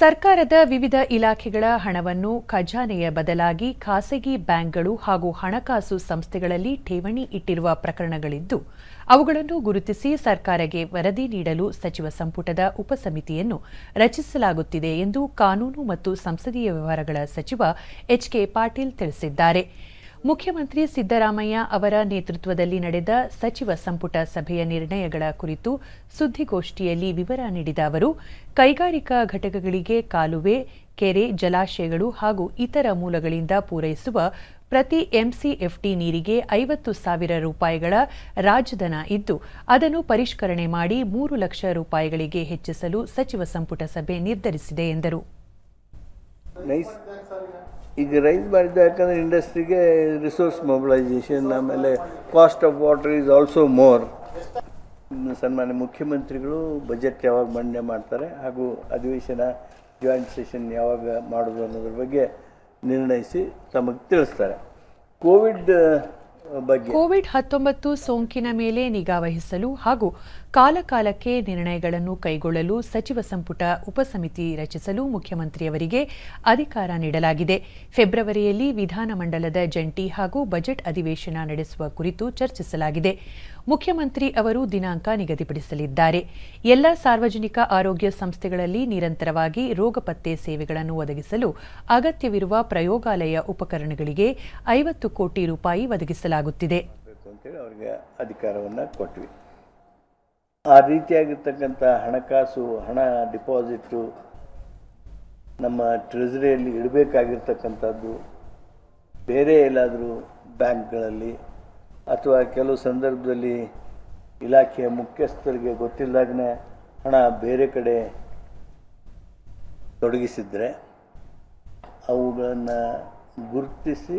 ಸರ್ಕಾರದ ವಿವಿಧ ಇಲಾಖೆಗಳ ಹಣವನ್ನು ಖಜಾನೆಯ ಬದಲಾಗಿ ಖಾಸಗಿ ಬ್ಯಾಂಕ್ಗಳು ಹಾಗೂ ಹಣಕಾಸು ಸಂಸ್ಥೆಗಳಲ್ಲಿ ಠೇವಣಿ ಇಟ್ಟಿರುವ ಪ್ರಕರಣಗಳಿದ್ದು, ಅವುಗಳನ್ನು ಗುರುತಿಸಿ ಸರ್ಕಾರಕ್ಕೆ ವರದಿ ನೀಡಲು ಸಚಿವ ಸಂಪುಟದ ಉಪಸಮಿತಿಯನ್ನು ರಚಿಸಲಾಗುತ್ತಿದೆ ಎಂದು ಕಾನೂನು ಮತ್ತು ಸಂಸದೀಯ ವ್ಯವಹಾರಗಳ ಸಚಿವ ಎಚ್ಕೆ ಪಾಟೀಲ್ ತಿಳಿಸಿದ್ದಾರೆ. ಮುಖ್ಯಮಂತ್ರಿ ಸಿದ್ದರಾಮಯ್ಯ ಅವರ ನೇತೃತ್ವದಲ್ಲಿ ನಡೆದ ಸಚಿವ ಸಂಪುಟ ಸಭೆಯ ನಿರ್ಣಯಗಳ ಕುರಿತು ಸುದ್ದಿಗೋಷ್ಠಿಯಲ್ಲಿ ವಿವರ ನೀಡಿದ ಅವರು, ಕೈಗಾರಿಕಾ ಘಟಕಗಳಿಗೆ ಕಾಲುವೆ, ಕೆರೆ, ಜಲಾಶಯಗಳು ಹಾಗೂ ಇತರ ಮೂಲಗಳಿಂದ ಪೂರೈಸುವ ಪ್ರತಿ ಎಂಸಿಎಫ್ಟಿ ನೀರಿಗೆ ಐವತ್ತು ಸಾವಿರ ರೂಪಾಯಿಗಳ ರಾಜಧನ ಇದ್ದು, ಅದನ್ನು ಪರಿಷ್ಕರಣೆ ಮಾಡಿ ಮೂರು ಲಕ್ಷ ರೂಪಾಯಿಗಳಿಗೆ ಹೆಚ್ಚಿಸಲು ಸಚಿವ ಸಂಪುಟ ಸಭೆ ನಿರ್ಧರಿಸಿದೆ ಎಂದರು. ಈಗ ರೈಸ್ ಮಾಡಿದ್ದು ಯಾಕಂದರೆ ಇಂಡಸ್ಟ್ರಿಗೆ ರಿಸೋರ್ಸ್ ಮೊಬಿಲೈಸೇಷನ್ ಆಮೇಲೆ cost of water is also more ಸನ್ಮಾನ್ಯ ಮುಖ್ಯಮಂತ್ರಿಗಳು ಬಜೆಟ್ ಯಾವಾಗ ಮಂಡನೆ ಮಾಡ್ತಾರೆ ಹಾಗೂ ಅಧಿವೇಶನ ಜಾಯಿಂಟ್ ಸೆಷನ್ ಯಾವಾಗ ಮಾಡೋದು ಅನ್ನೋದ್ರ ಬಗ್ಗೆ ನಿರ್ಣಯಿಸಿ ತಮಗೆ ತಿಳಿಸ್ತಾರೆ. ಕೋವಿಡ್ ಕೋವಿಡ್ ಹತ್ತೊಂಬತ್ತು ಸೋಂಕಿನ ಮೇಲೆ ನಿಗಾ ವಹಿಸಲು ಹಾಗೂ ಕಾಲಕಾಲಕ್ಕೆ ನಿರ್ಣಯಗಳನ್ನು ಕೈಗೊಳ್ಳಲು ಸಚಿವ ಸಂಪುಟ ಉಪಸಮಿತಿ ರಚಿಸಲು ಮುಖ್ಯಮಂತ್ರಿಯವರಿಗೆ ಅಧಿಕಾರ ನೀಡಲಾಗಿದೆ. ಫೆಬ್ರವರಿಯಲ್ಲಿ ವಿಧಾನಮಂಡಲದ ಜಂಟಿ ಹಾಗೂ ಬಜೆಟ್ ಅಧಿವೇಶನ ನಡೆಸುವ ಕುರಿತು ಚರ್ಚಿಸಲಾಗಿದೆ. ಮುಖ್ಯಮಂತ್ರಿ ಅವರು ದಿನಾಂಕ ನಿಗದಿಪಡಿಸಲಿದ್ದಾರೆ. ಎಲ್ಲ ಸಾರ್ವಜನಿಕ ಆರೋಗ್ಯ ಸಂಸ್ಥೆಗಳಲ್ಲಿ ನಿರಂತರವಾಗಿ ರೋಗ ಪತ್ತೆ ಸೇವೆಗಳನ್ನು ಒದಗಿಸಲು ಅಗತ್ಯವಿರುವ ಪ್ರಯೋಗಾಲಯ ಉಪಕರಣಗಳಿಗೆ ಐವತ್ತು ಕೋಟಿ ರೂಪಾಯಿ ಒದಗಿಸಲಾಗುತ್ತಿದೆ. ಬೇಕು ಅಂತೇಳಿ ಅವರಿಗೆ ಅಧಿಕಾರವನ್ನು ಕೊಟ್ವಿ. ಆ ರೀತಿಯಾಗಿರ್ತಕ್ಕಂಥ ಹಣಕಾಸು, ಹಣ ಡಿಪಾಸಿಟು, ನಮ್ಮ ಟ್ರೆಜರಿಯಲ್ಲಿ ಇಡಬೇಕಾಗಿರ್ತಕ್ಕಂಥದ್ದು, ಬೇರೆ ಎಲ್ಲಾದರೂ ಬ್ಯಾಂಕ್ಗಳಲ್ಲಿ ಅಥವಾ ಕೆಲವು ಸಂದರ್ಭದಲ್ಲಿ ಇಲಾಖೆಯ ಮುಖ್ಯಸ್ಥರಿಗೆ ಗೊತ್ತಿಲ್ಲದಾಗನೇ ಹಣ ಬೇರೆ ಕಡೆ ತೊಡಗಿಸಿದರೆ, ಅವುಗಳನ್ನು ಗುರುತಿಸಿ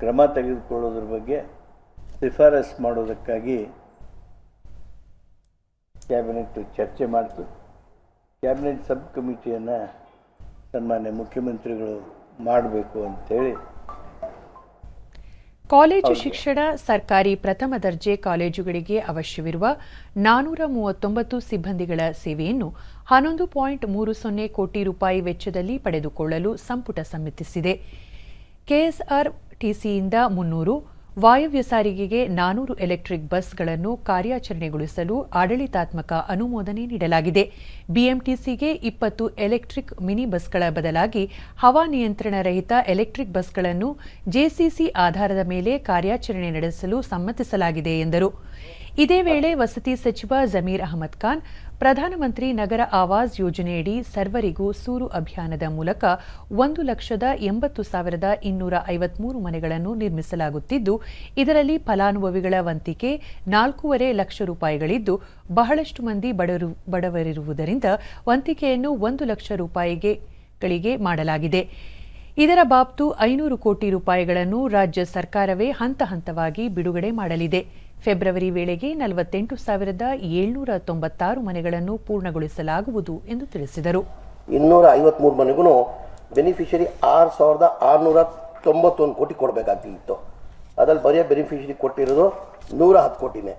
ಕ್ರಮ ತೆಗೆದುಕೊಳ್ಳೋದ್ರ ಬಗ್ಗೆ ಶಿಫಾರಸ್ ಮಾಡೋದಕ್ಕಾಗಿ ಕ್ಯಾಬಿನೆಟ್ ಚರ್ಚೆ ಮಾಡಿತು. ಕ್ಯಾಬಿನೆಟ್ ಸಬ್ ಕಮಿಟಿಯನ್ನು ಸನ್ಮಾನ್ಯ ಮುಖ್ಯಮಂತ್ರಿಗಳು ಮಾಡಬೇಕು ಅಂತೇಳಿ. ಕಾಲೇಜು ಶಿಕ್ಷಣ ಸರ್ಕಾರಿ ಪ್ರಥಮ ದರ್ಜೆ ಕಾಲೇಜುಗಳಿಗೆ ಅವಶ್ಯವಿರುವ ನಾನೂರ ಮೂವತ್ತೊಂಬತ್ತು ಸಿಬ್ಬಂದಿಗಳ ಸೇವೆಯನ್ನು ಹನ್ನೊಂದು ಪಾಯಿಂಟ್ ಮೂರು ಸೊನ್ನೆ ಕೋಟಿ ರೂಪಾಯಿ ವೆಚ್ಚದಲ್ಲಿ ಪಡೆದುಕೊಳ್ಳಲು ಸಂಪುಟ ಸಮ್ಮತಿಸಿದೆ. ಕೆಎಸ್ಆರ್ಟಿಸಿಯಿಂದ ಮುನ್ನೂರು, ವಾಯುವ್ಯ ಸಾರಿಗೆಗೆ ನಾನೂರು ಎಲೆಕ್ಟ್ರಿಕ್ ಬಸ್ಗಳನ್ನು ಕಾರ್ಯಾಚರಣೆಗೊಳಿಸಲು ಆಡಳಿತಾತ್ಮಕ ಅನುಮೋದನೆ ನೀಡಲಾಗಿದೆ. ಬಿಎಂಟಿಸಿಗೆ ಇಪ್ಪತ್ತು ಎಲೆಕ್ಟ್ರಿಕ್ ಮಿನಿ ಬಸ್ಗಳ ಬದಲಾಗಿ ಹವಾನಿಯಂತ್ರಣ ರಹಿತ ಎಲೆಕ್ಟ್ರಿಕ್ ಬಸ್ಗಳನ್ನು ಜೆಸಿಸಿ ಆಧಾರದ ಮೇಲೆ ಕಾರ್ಯಾಚರಣೆ ನಡೆಸಲು ಸಮ್ಮತಿಸಲಾಗಿದೆ ಎಂದರು. ಇದೇ ವೇಳೆ ವಸತಿ ಸಚಿವ ಜಮೀರ್ ಅಹಮದ್ ಖಾನ್ ಪ್ರಧಾನಮಂತ್ರಿ ನಗರ ಆವಾಸ್ ಯೋಜನೆಯಡಿ ಸರ್ವರಿಗೂ ಸೂರು ಅಭಿಯಾನದ ಮೂಲಕ ಒಂದು ಲಕ್ಷದ ಎಂಬತ್ತು ಸಾವಿರದ ಇನ್ನೂರ ಐವತ್ಮೂರು ಮನೆಗಳನ್ನು ನಿರ್ಮಿಸಲಾಗುತ್ತಿದ್ದು, ಇದರಲ್ಲಿ ಫಲಾನುಭವಿಗಳ ವಂತಿಕೆ ನಾಲ್ಕೂವರೆ ಲಕ್ಷ ರೂಪಾಯಿಗಳಿದ್ದು, ಬಹಳಷ್ಟು ಮಂದಿ ಬಡವರು ಬಡವರಿರುವುದರಿಂದ ವಂತಿಕೆಯನ್ನು ಒಂದು ಲಕ್ಷ ರೂಪಾಯಿಗೆ ಗಳಿಗೆ ಮಾಡಲಾಗಿದೆ. ಇದರ ಬಾಬ್ತು ಐನೂರು ಕೋಟಿ ರೂಪಾಯಿಗಳನ್ನು ರಾಜ್ಯ ಸರ್ಕಾರವೇ ಹಂತ ಹಂತವಾಗಿ ಬಿಡುಗಡೆ ಮಾಡಲಿದೆ. ಫೆಬ್ರವರಿ ವೇಳೆಗೆ ನಲವತ್ತೆಂಟು ಸಾವಿರದ ಏಳ್ನೂರ ತೊಂಬತ್ತಾರು ಮನೆಗಳನ್ನು ಪೂರ್ಣಗೊಳಿಸಲಾಗುವುದು ಎಂದು ತಿಳಿಸಿದರು. ಇನ್ನೂರ ಐವತ್ಮೂರು ಮನೆಗೂ ಬೆನಿಫಿಷರಿ ಆರು ಸಾವಿರದ ಆರುನೂರ ತೊಂಬತ್ತೊಂದು ಕೋಟಿ ಕೊಡಬೇಕಾಗ್ತಿತ್ತು. ಅದ್ರಲ್ಲಿ ಬರೀ ಬೆನಿಫಿಷರಿ ಕೊಟ್ಟಿರೋದು ನೂರ ಹತ್ತು ಕೋಟಿನೇ.